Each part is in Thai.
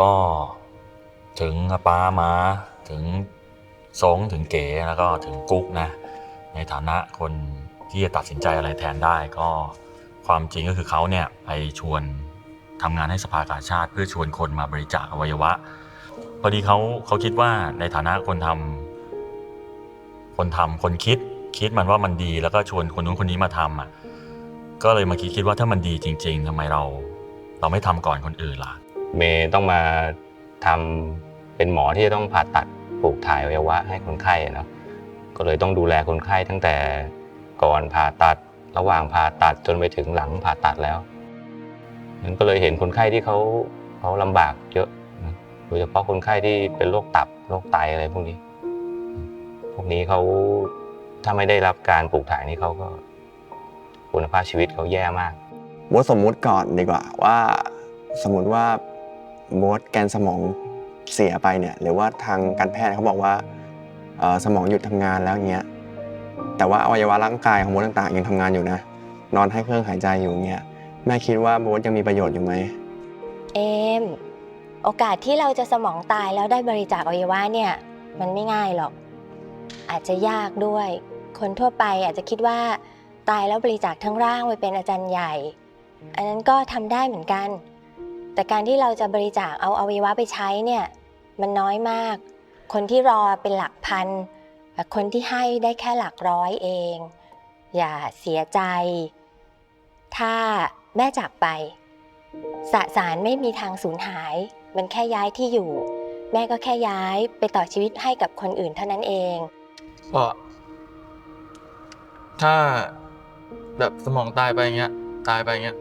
ก็ถึงป้ามาถึงสงถึงเก๋แล้วก็ถึงกุ๊กนะ ในฐานะคนที่จะตัดสินใจอะไรแทนได้ก็ความจริงก็คือเขาเนี่ยไปชวนทำงานให้สภากาชาติ เพื่อชวนคนมาบริจาคอวัยวะ พอดีเขาเขาคิดว่าในฐานะคนทำคนทำคนคิดคิดมันว่ามันดีแล้วก็ชวนคนนู้นคนนี้มาทำอะก็เลยมาคิดคิดว่าถ้ามันดีจริง ๆทำไมเรา เราไม่ทำก่อนคนอื่นล่ะ เมย์ต้องมาทำเป็นหมอที่จะต้องผ่าตัดปลูกถ่ายอวัยวะให้คนไข้เนาะก็เลยต้องดูแลคนไข้ตั้งแต่ก่อนผ่าตัดระหว่างผ่าตัดจนไปถึงหลังผ่าตัดแล้วนั้นก็เลยเห็นคนไข้ที่เขาเขาลำบากเยอะโดยเฉพาะคนไข้ที่เป็นโรคตับโรคไตอะไรพวกนี้ พวกนี้เขาถ้าไม่ได้รับการปลูกถ่ายนี่เขาก็คุณภาพชีวิตเขาแย่มากโบทสมมุติก่อนดีกว่าว่า สมมติว่า โบทแกนสมองเสียไปเนี่ยหรือว่าทางการแพทย์เขาบอกว่าสมองหยุดทำงานแล้วเงี้ยแต่ว่าอวัยวะร่างกายของโบทต่างๆยังทำงานอยู่นะ นอนให้เครื่องหายใจอยู่เงี้ยแม่คิดว่าโบทยังมีประโยชน์อยู่ไหมเอมโอกาสที่เราจะสมองตายแล้วได้บริจาคอวัยวะเนี่ยมันไม่ง่ายหรอก อาจจะยากด้วย คนทั่วไปอาจจะคิดว่าตายแล้วบริจาคทั้งร่างไปเป็นอาจารย์ใหญ่ อันนั้นก็ทำได้เหมือนกัน แต่การที่เราจะบริจาคเอาอวัยวะไปใช้เนี่ยมันน้อยมาก คนที่รอเป็นหลักพันคนที่ให้ได้แค่หลักร้อยเอง อย่าเสียใจ ถ้าแม่จากไป สสารไม่มีทางสูญหาย มันแค่ย้ายที่อยู่ แม่ก็แค่ย้ายไปต่อชีวิตให้กับคนอื่นเท่านั้นเองก็ถ้าแบบสมองตายไปเงี้ย ตายไปเงี้ย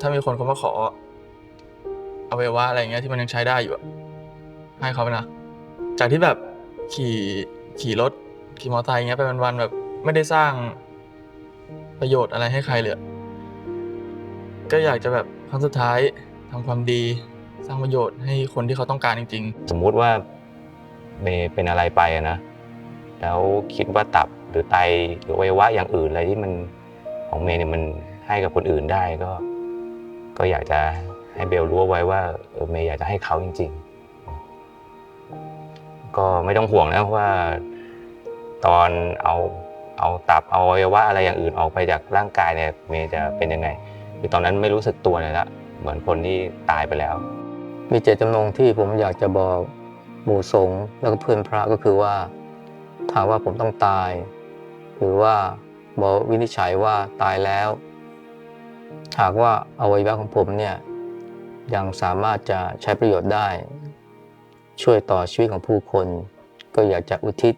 ถ้ามีคนเขามาขอ อาไปว่าอะไรเงี้ยที่มันยังใช้ได้อยู่อะให้เขาไปนะ จากที่แบบขี่ขี่รถขี่มอเตอร์ไซค์เงี้ยไปวันๆแบบ ไม่ได้สร้างประโยชน์อะไรให้ใครเลย ก็อยากจะแบบครั้งสุดท้ายทำความดี สร้างประโยชน์ให้คนที่เขาต้องการจริง ๆ สมมุติว่าเมย์เป็นอะไรไปนะ แล้วคิดว่าตับหรือไตหรืออวัยวะอย่างอื่นอะไรที่มันของเมย์เนี่ยมันให้กับคนอื่นได้ก็ ก็อยากจะ ให้เบลรู้เอาไว้ว่าเมย์อยากจะให้เขาจริง ๆ ก็ไม่ต้องห่วงนะว่า ตอนเอาเอาตับเอาอวัยวะอะไรอย่างอื่นออกไปจากร่างกายเนี่ยเมย์จะเป็นยังไงคือตอนนั้นไม่รู้สึกตัวเลยละเหมือนคนที่ตายไปแล้ว มีเจตจำนงที่ผมอยากจะบอกหมู่สงฆ์แล้วก็เพื่อนพระก็คือว่าถามว่าผมต้องตาย หรือว่าหมอวินิจฉัยว่าตายแล้ว หากว่าอวัยวะของผมเนี่ย ยังสามารถจะใช้ประโยชน์ได้ ช่วยต่อชีวิตของผู้คน ก็อยากจะอุทิศ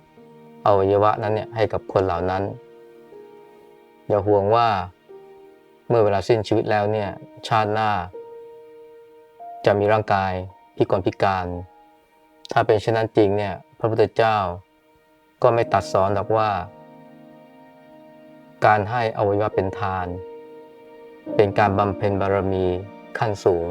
อวัยวะนั้นเนี่ยให้กับคนเหล่านั้น อย่าห่วงว่าเมื่อเวลาสิ้นชีวิตแล้วเนี่ยชาติหน้า จะมีร่างกายพิกลพิการ ถ้าเป็นเช่นนั้นจริงเนี่ยพระพุทธเจ้า ก็ไม่ตัดสอนหรอกว่า การให้อวัยวะเป็นทาน เป็นการบำเพ็ญบารมีขั้นสูง